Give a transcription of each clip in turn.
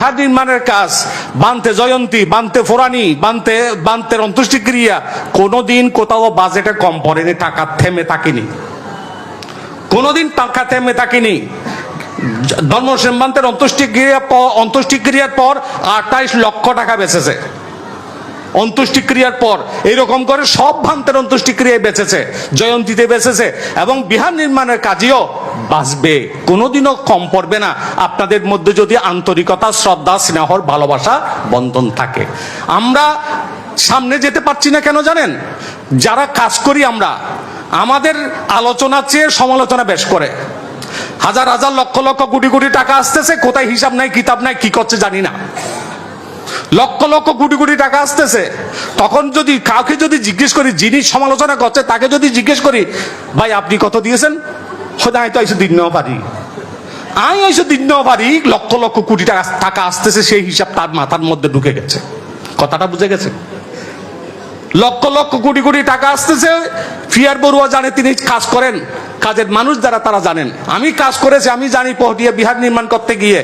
হাট নির্মাণের কাজ, বানতে জয়ন্তী, বানতে ফোরানি, বানতে বানতের অন্ত্যেষ্টিক্রিয়া কোনোদিন কোথাও বাজেটে কম পড়েনি টাকা থেমে থাকেনি। কোনোদিন টাকা থেমে থাকেনি। ধর্ম সিদ্ধান্তের অন্ত্যেষ্টিক্রিয়া প- অন্ত্যেষ্টিক্রিয়ার পর আটাইশ লক্ষ টাকা বেঁচেছে। অন্ত্যেষ্টিক্রিয়ার পর এইরকম করে সব ভান্তের অন্তুষ্টিক্রিয়ায় বেঁচেছে, জয়ন্তীতে বেঁচেছে, এবং বিহার নির্মাণের কাজেও বাঁচবে, কোনোদিনও কম পড়বে না। আপনাদের মধ্যে যদি আন্তরিকতা, শ্রদ্ধা, স্নেহর ভালোবাসা, বন্ধন থাকে। আমরা সামনে যেতে পারছি না কেন জানেন? যারা কাজ করি আমরা, আমাদের আলোচনা চেয়ে সমালোচনা বেশ করে। হাজার হাজার লক্ষ লক্ষ কোটি কোটি টাকা আসতেছে, কোথায় হিসাব নাই, কিতাব নাই, কি করছে জানি না। লক্ষ লক্ষ কোটি কোটি টাকা আসতেছে। তখন যদি কাউকে যদি জিজ্ঞেস করি, যিনি সমালোচনা করছে, তাকে যদি জিজ্ঞেস করি, ভাই, আপনি কত দিয়েছেন? হয়তো আমি তো এসে দিন নেওয়া পারি আমি এসে দিন নেওয়া পারি লক্ষ লক্ষ কোটি টাকা টাকা আসতেছে, সেই হিসাব তার মাথার মধ্যে ঢুকে গেছে। কথাটা বুঝে গেছে? লক্ষ লক্ষ কোটি কোটি টাকা আসতেছে, ফিয়ার বড়ুয়া জানে তিনি কাজ করেন, কাজের মানুষ যারা তারা জানেন। আমি কাজ করেছি, আমি জানি পহটিয়া বিহার নির্মাণ করতে গিয়ে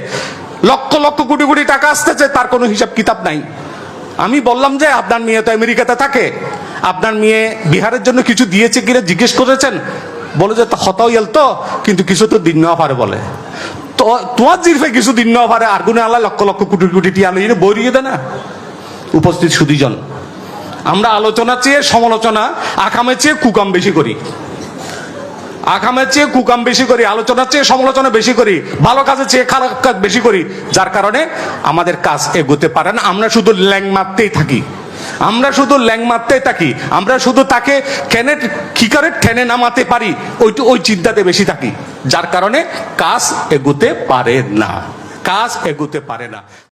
লক্ষ লক্ষ কোটি কোটি টাকা আসতেছে, তার কোনো হিসাব কিতাব নাই। আমি বললাম যে, আপনার মেয়ে তো আমেরিকাতে থাকে। আপনার মেয়ে বিহারের জন্য কিছু দিয়েছে কিনা জিজ্ঞেস করেছেন? বলে যে হতাও তো, কিন্তু কিছু তো দিন নেওয়া পারে বলে। তো, তোমার জিরফে কিছু দিন নেওয়া পারে, আর গুনে আল্লাহ লক্ষ লক্ষ কোটি কোটি টিয়া লইয়ে বইরিয়ে দেয় না। উপস্থিত সুদীজন, আমরা আলোচনা চেয়ে, সমালোচনা আকামের চেয়ে কুকাম বেশি করি। আকামের চেয়ে কুকাম বেশি করি, আলোচনার চেয়ে সমালোচনা বেশি করি, ভালো কাজের চেয়ে খারাপ কাজ বেশি করি, যার কারণে আমাদের কাজ এগোতে পারে না। আমরা শুধু ল্যাং মারতেই থাকি। আমরা শুধু ল্যাং মারতেই থাকি। আমরা শুধু তাকে কেনে কি করে টেনে নামাতে পারি, ওই ওই চিন্তাতে বেশি থাকি। যার কারণে কাজ এগোতে পারে না। কাজ এগোতে পারে না।